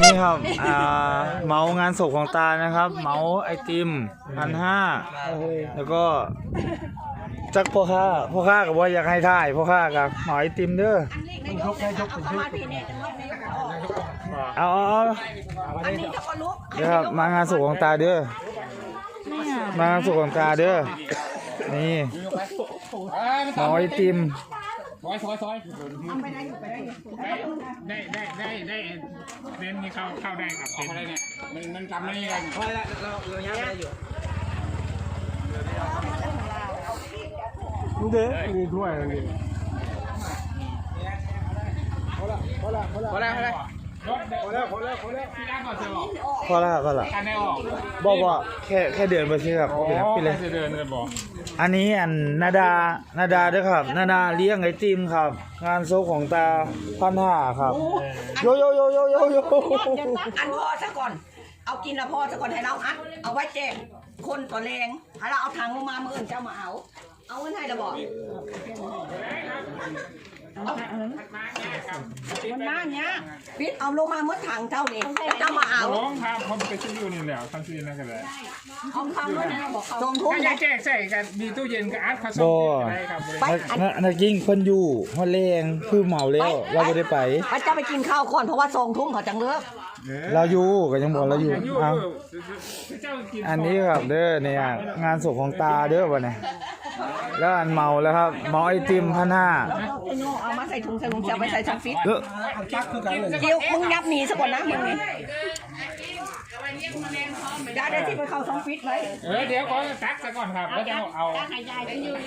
นี่ครับอ่าเมางานศพของตานะครับ เมาไอติมพันห้าแล้วก็จักพ่อค้าพ่อค้ากับว่าอยากให้ถ่ายพ่อค้ากับหมอไอติมเด้อเอาเอาเอาอันนี้จะก็ลุกเดี๋ยวครับมางานศพของตาเด้อมางานศพของตาเด้อนี่หมอไอติม ซอยซอยซอยได้ได้ได้ได้เน้นนี่เข้าเข้าได้ครับเข้าได้เนี่ยมันมันทำได้ยังไงเด้อมีถ้วยนี่พอแล้วพอแล้วพอแล้วพอแล้วพอแล้วพอแล้วพอแล้วพอแล้วพี่ด้านก่อนจะบอกพอละพอละการได้ออกบอกว่าแค่แค่เดินไปสิครับเป็นไปเลยจะเดินกันบอก อันนี้อันนาดานาดาด้วยครับ นาดาเลี้ยงไอติมครับ งานโซของตาพันห้าครับโยโยโยโยโยโยอันพอซะก่อน เอากินละพอซะก่อนให้เราอัดเอาไว้แจกคนตัวแรงถ้าเราเอาทางลงมามืออื่นเจ้ามาเอา เอาเงินให้ระบอก มันมากเนี้ยปิดเอาลงมาเมื่อถังเจ้านี่เจ้ามาเอาร้องครับคนไปซื้ออยู่นี่แหละทำซื้อนั่นก็ได้เอาคำว่าบอกเขาทรงทุ่งถ้ายแจกใส่กันมีตู้เย็นกับอาร์ตคาบ่ได้ครับไปนักยิ่งคนอยู่ฮอดแรงคือเมาแล้วเราไม่ได้ไปไปเจ้าไปกินข้าวก่อนเพราะว่าทรงทุ่งเขาจังเลิกเราอยู่ก็ยังบอกเราอยู่อันนี้ครับเด้อเนี่ยงานศพของตาเด้อวะเนี่ย แล้วอันเมาแล้วครับเมาไอติมพันห้าไอ้โน่เอามาใส่ถุงใส่ถุงจะเอาไปใส่ช่องฟิตเออเดี๋ยวมึงยับหนีซะก่อนนะมึงนี่ ได้ได้ที่ไปเข้าช่องฟิตไว้เออเดี๋ยวก่อนตักซะก่อนครับแล้วจะเอา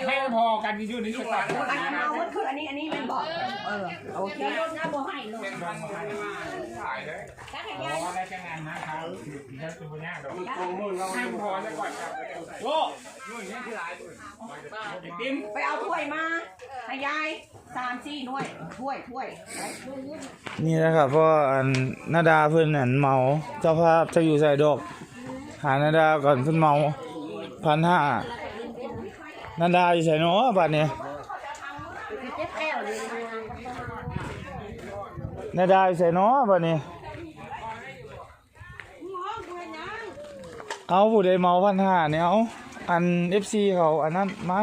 ให้พอกันอยู่นี่สักก่อนอันนี้เอามันคืออันนี้อันนี้มันบอกเออโอเคพอแล้วจะงานนะครับแล้วจะบุญญาดอกให้พอซะก่อนครับโอ้นู่นนี่คือหลายไอติมไปเอาถ้วยมาให้ยายสามสี่หน่วยถ้วยถ้วยนี่นะครับเพราะอันนาดาเพื่อนอันเมาเจ้าภาพจะอยู่ใส่ดอก หานาดาก่อนเพื่อนเมาพันห้านาดาอยู่ใส่เนาะบัดนี้นาดาอยู่ใส่เนาะบัดนี้ เอาผู้ใดเมาพันห้าเนี่ยเอาอันเอฟซีเขาอันนั้นมา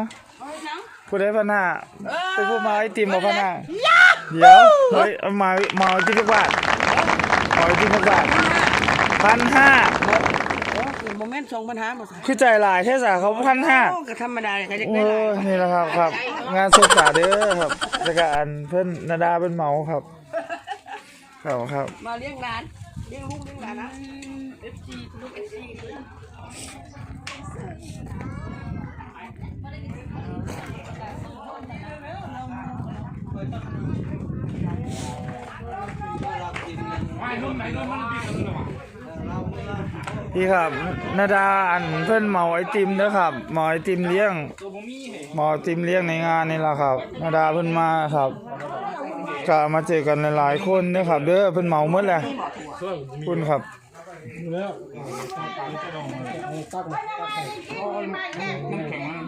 ผู้ใดพันห้าไปผู้มาไอติมมาพันห้าเดี๋ยวเฮ้ยเอามาเมาไอติมสักบาทเมาไอติมสักบาทพันห้า โมเมนต์ส่งปัญหาหมดคือใจหลายแค่สาเขาพันห้าโอ้ก็ธรรมดาใครจะเอได้หลาอยนี่แหละครับครับ งานสุดสาเด้อครับแล้วก็อันเพื่อนนาดาเป็นเมาครับครับครับ มาเลี้ยงหลานเลี้ยงลูกเลี้ยงหลานนะเอฟซีลูกเอฟซีไม่รุ่นไหนรุ่นมันปิดกันหรอ พี่ครับนาดาอันเพื่อนเมาไอติมนะครับเมาไอติมเลี้ยงเมาไอติมเลี้ยงในงานนี่แหละครับนาดาเพิ่นมาครับก็มาเจอกันหลายๆคนนะครับ เด้อเพื่อนเมาหมดแหละคุณครับ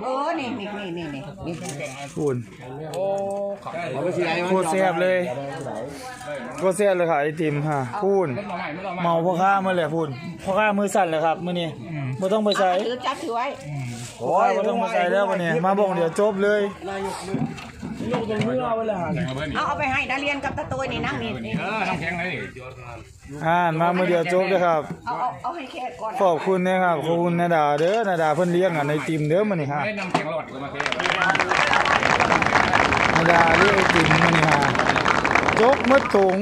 เออ นี่นี่นี่นี่นี่นี่คุณโคตรแซ่บเลยโคตรแซ่บเลยครับไอติมฮะพูนไม่ต้องใหม่ไม่ต้องใหม่เมาพ่อค้ามาเลยพูนพ่อค้ามือสั่นเลยครับมื้อนี้บ่ต้องไปใส่ถือจับถือไว้โอ้ยบ่ต้องไปใส่แล้ววันนี้มาบ่งเดี๋ยวจบเลย เอาเอาไปให้นักเรียนกับตะตัวนี่นั่งนี่นี่เออน้ำแข็งเลยอ่านมามื้อเดียวจบเลยครับเอาเอาเอาให้แค่ก่อนขอบคุณนะครับขอบคุณนาดาเด้อนาดาเพิ่นเลี้ยงอันไอติมเด้อมื้อนี้ฮะไม่น้ำแข็งหลอดก็มาเทนาดาเลี้ยงไอติมมื้อนี้ฮะจกหมดถุง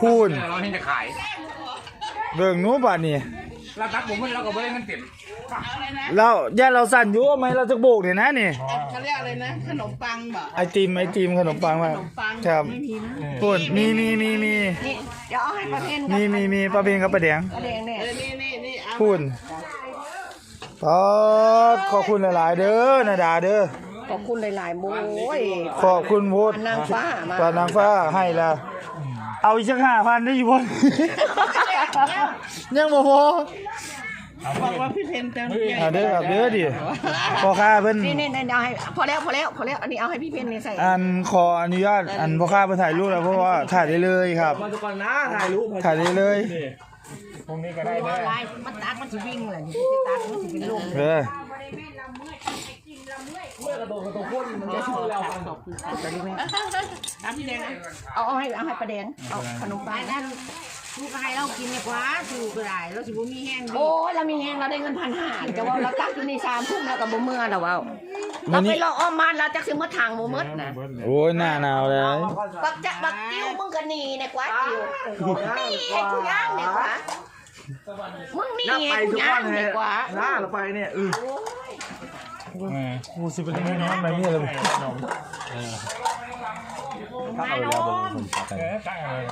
พูนเราที่จะขายเบิ่งหนูบัดนี้ เราตักผมเราก็ไม่ได้เงินเต็มเราย่าเราสั่นอยู่เอาไหมเราจะโบกเนี่ยนะนี่เขาเรียกอะไรนะ ขนมปังบ่ไอติมไอติมขนมปังมาครับไม่มีนะพูดมีมีมีมีนี่เดี๋ยวเอาให้ประเทศมีมีมีปลาเบงกับปลาแดงประเด็นเนี่ยเออนี่นี่นี่เอาพูดปอดขอบคุณหลาย ๆ เด้อนาดาเด้อขอบคุณหลายๆโอ้ยขอบคุณพูดนางฟ้ามาปลานางฟ้าให้แล้วเอาอีกสักห้าพันได้อยู่บน ยังบ่พอบอกว่าพี่เพนเต็มเอาเด้อครับเด้อดิพ่อค้าเพิ่นนี่นี่นี่เอาให้พอแล้วพอแล้วพอแล้วอันนี้เอาให้พี่เพนนี่ใส่อันขออนุญาตอันพ่อค้าเพิ่นถ่ายรูปแล้วเพราะว่าถ่ายได้เลยครับ มาทุกคนนะถ่ายรูปถ่ายได้เลยพรุ่งนี้ก็ได้ว่าเด้อลายมันตัดมันจะวิ่งเลยนี่จะตัดมันจะเป็นลมเออน้ำพี่แดงนะเอาเอาให้เอาให้ประแดงเอาขนมปังนั่น ลูกให้เรากินดีกว่าถูกก็ได้เราสิบ่มีแห้งดีโอ้ยเรามีแหงเราได้เงินพันห้าจะว่าเราตักอยู่ในสามทุ่มแล้วกับบ่เมื่อเราเอามื้เราอไปนี้รออ้อมมันเราจักสิมื่อทางบ่มื่นะโอ้ยหน้าหนาวแล้วบักจะบักติ้วมึงก็หนีเนี่ยกว่าติ้วนี่ให้กูย่างเนี่ยกว่ามึงนี่น่าไปให้กูทุกย่าวังนเลเนี่ยยกว่าน่าเราไปเนี่ยเออกูสิเป็นน้องแบบนี้เลย เออตั้งเลย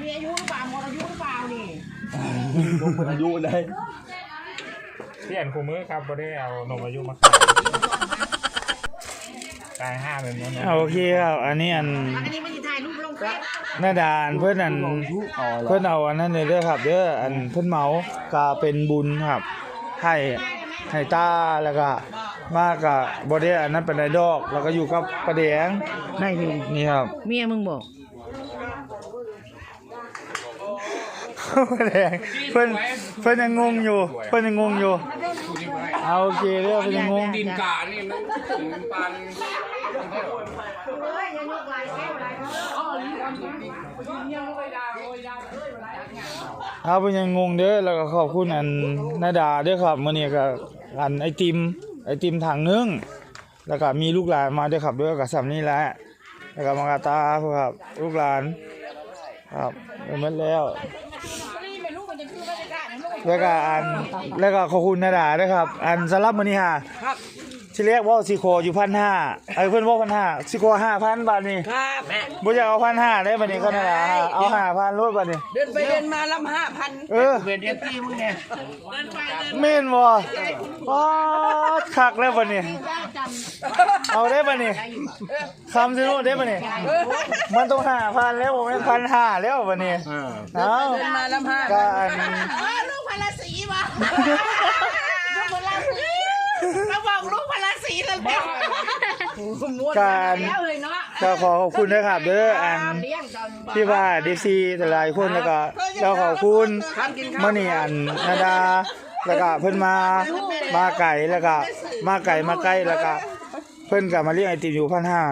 มีอายุหรือเปล่าหมดอายุหรือเปล่านี่อายุได้เปลี่ยนคู่มือครับบ่ได้เอานมอายุมาขายตายห้าเลยเนี่ยเอาโอเคครับอันนี้อันอันนี้มันสิถ่ายรูปลงเฟซหน้าดานเพื่อนอันเพื่อนเอาอันนั้นเลยเด้อครับเด้ออันเพื่อนเมาก็เป็นบุญครับให้ ให้ตาแล้วก็มากกับ่ได้อันนั้นเป็นไดดอก แล้วก็อยู่กับประแดงได้ยินนี่ครับเมียมึงบอกประแดงเพิ่นเพิ่นยังงงอยู่ เพิ่นยังงงอยู่เอาโอเคเด้อเพิ่นยังงงดินกาเอาเพิ่นยังงงเด้อแล้วก็ขอบคุณอันนาดาเด้อครับมื้อนี้ก็ อันไอติมไอติมถังนึงแล้วก็มีลูกหลานมาด้วยครับด้วยกับสำนี้แหละแล้วก็มากาตาครับ ลูกหลานครับไปหมดแล้วแล้วก็อันแล้วก็ขอบคุณนาดาด้วยครับ อันสำหรับมื้อนี้ฮะ ที่เรียกว่าสิโคอยู่พันห้าไอ้เพิ่นว่าพันห้าสิโคห้าพันบาทนี่ครับแม่บ่อยากเอาพันห้าได้บัดนี้ก็นาดาเอาห้าพันรถบัดนี้เดินไปเดินมาลำห้าพันเออเป็นเอฟซีมึงเนี่ยเม่นบ่ป๊าดคักแล้วบัดนี้เอาได้บัดนี้คำสิโนได้บัดนี้มันต้องห้าพันแล้วผมเป็นพันห้าแล้วบัดนี้เอาเดินมาลำห้าก็อันลูกพลสีวะลูกพลสีเราบอกลูกพล สีแล้วแล้วการเลยเนาะก็ขอขอบคุณนะครับเด้ออันเลี้ยงกันที่ว่าดีซีหลายคนแล้วก็เจ้าขอบคุณมื้อนี้อันนาดาแล้วก็เพิ่นมามาไก่แล้วก็มาไก่มาใกล้แล้วก็เพิ่นก็มาเลี้ยงไอติมอยู่พันห้า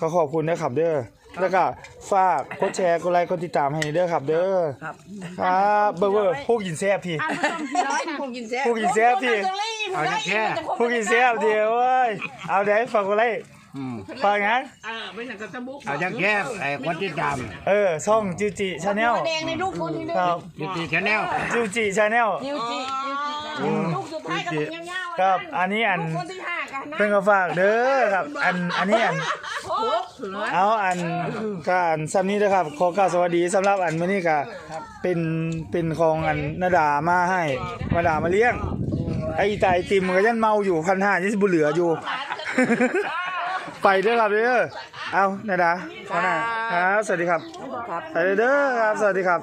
ก็ขอบคุณนะครับเด้อแล้วก็ฝากกดแชร์กดไลค์กดติดตามให้เด้อครับ เด้อครับครับเบอร์เบอร์ผู้กินแซ่บพี่คงกินแซ่ผู้กินแซ่บพี่ เอาจะแค่ผู้กินแซ่บเดียวเว้ยเอาได้ฝากกดไลค์ฝากงั้นอ่าไม่ใช่กระตะบุกเอาจังแค่ไอ้คนที่ดเออช่องจิวจิชาแนลแดงในลูกคนนี้ครับำยูทีชแนลจิวจิชาแนลนิวจีลูกสุดท้ายกับมึงยาวครับ อันนี้อันคนที่ห้ากันนะเพิ่นก็ฝากเด้อครับ อันอันนี้อันเอาอันก็อันซ้ำนี้นะครับขอกล่าวสวัสดีสำหรับอันมื้อนี้ก็เป็นเป็นของอันนาดามาให้มาดามาเลี้ยง ไอ้ตาไอติมก็ยันเมาอยู่พันห้ายี่สิบบุเหลืออยู่ ไปเด้อครับเด้อเอานาดาขอหน้าครับสวัสดีครับไปเด้อครับ สวัสดีครับ